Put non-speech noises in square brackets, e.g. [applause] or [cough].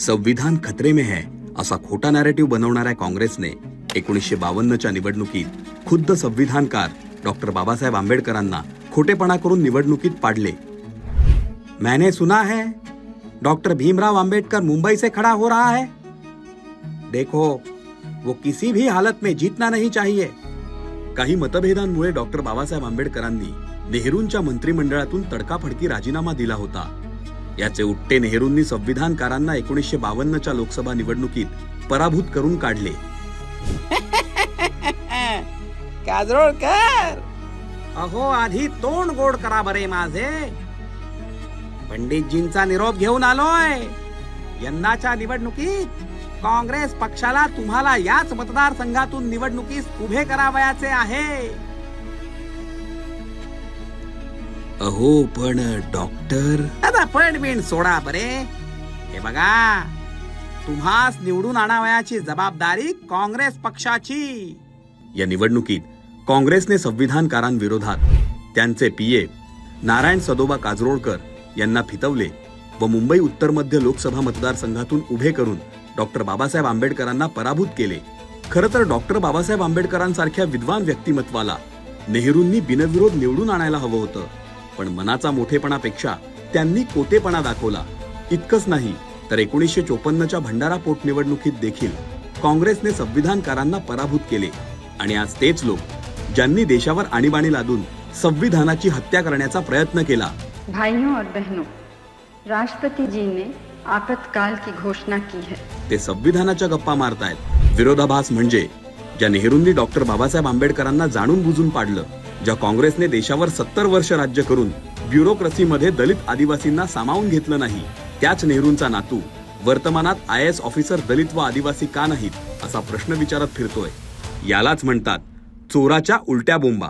संविधान खतरे में है असा खोटा नॅरेटिव्ह बनवणाऱ्या काँग्रेसने एकोणीसशे बावन्नच्या निवडणुकीत खुद्द संविधानकार डॉक्टर बाबासाहेब आंबेडकरांना खोटेपणा करून निवडणुकीत पाडले. मैंने सुना है डॉक्टर भीमराव आंबेडकर मुंबई से खड़ा हो रहा है. देखो वो किसी भी हालत में जीतना नहीं चाहिए. काही मतभेदांमुळे डॉक्टर बाबासाहेब आंबेडकरांनी नेहरूंच्या मंत्रिमंडळातून तडकाफडकी राजीनामा दिला होता. याचे उट्टे नेहरूंनी संविधानकारांना एकोणीसशे बावन्नच्या लोकसभा निवडणुकीत पराभूत करून काढले. [laughs] काजरोळकर! अहो आधी तोंड गोड करा बरे माझे. पंडितजींचा निरोप घेऊन आलोय. यंदाच्या निवडणुकीत काँग्रेस पक्षाला तुम्हाला याच मतदारसंघातून निवडणुकीस उभे करावयाचे आहे. अहो पण डॉक्टर आता पण बिन सोडा बरे. हे बघा तुम्हास निवडून आणावयाची जबाबदारी काँग्रेस पक्षाची. या निवडणुकीत काँग्रेसने संविधानकारांविरोधात त्यांचे पीए नारायण सदोबा काजरोळकर यांना फितवले व मुंबई उत्तर मध्य लोकसभा मतदारसंघातून उभे करून डॉक्टर बाबासाहेब आंबेडकरांना पराभूत केले. खरं तर डॉक्टर बाबासाहेब आंबेडकरांसारख्या विद्वान व्यक्तिमत्वाला नेहरूंनी बिनविरोध निवडून आणायला हवं होतं. पण मनाचा मोठेपणापेक्षा त्यांनी कोतेपणा दाखवला. इतकंच नाही तर एकोणीसशे चोपन्नच्या भंडारा पोटनिवडणुकीत देखील काँग्रेसने संविधानकारांना पराभूत केले. आणि आज तेच लोक ज्यांनी देशावर आणीबाणी लादून संविधानाची हत्या करण्याचा प्रयत्न केला. भाइयों और बहनों राष्ट्रपति जी ने आपातकाल की घोषणा की है. ते संविधानाच्या गप्पा मारतायत. विरोधाभास म्हणजे ज्या नेहरूंनी डॉक्टर बाबासाहेब आंबेडकरांना जाणून बुजून पाडलं. ज्या काँग्रेसने देशावर सत्तर वर्ष राज्य करून ब्युरोक्रसीमध्ये दलित आदिवासींना सामावून घेतलं नाही त्याच नेहरूंचा नातू. वर्तमानात आय एस ऑफिसर दलित व आदिवासी का नाहीत असा प्रश्न विचारत फिरतोय. यालाच म्हणतात चोराच्या उलट्या बोंबा.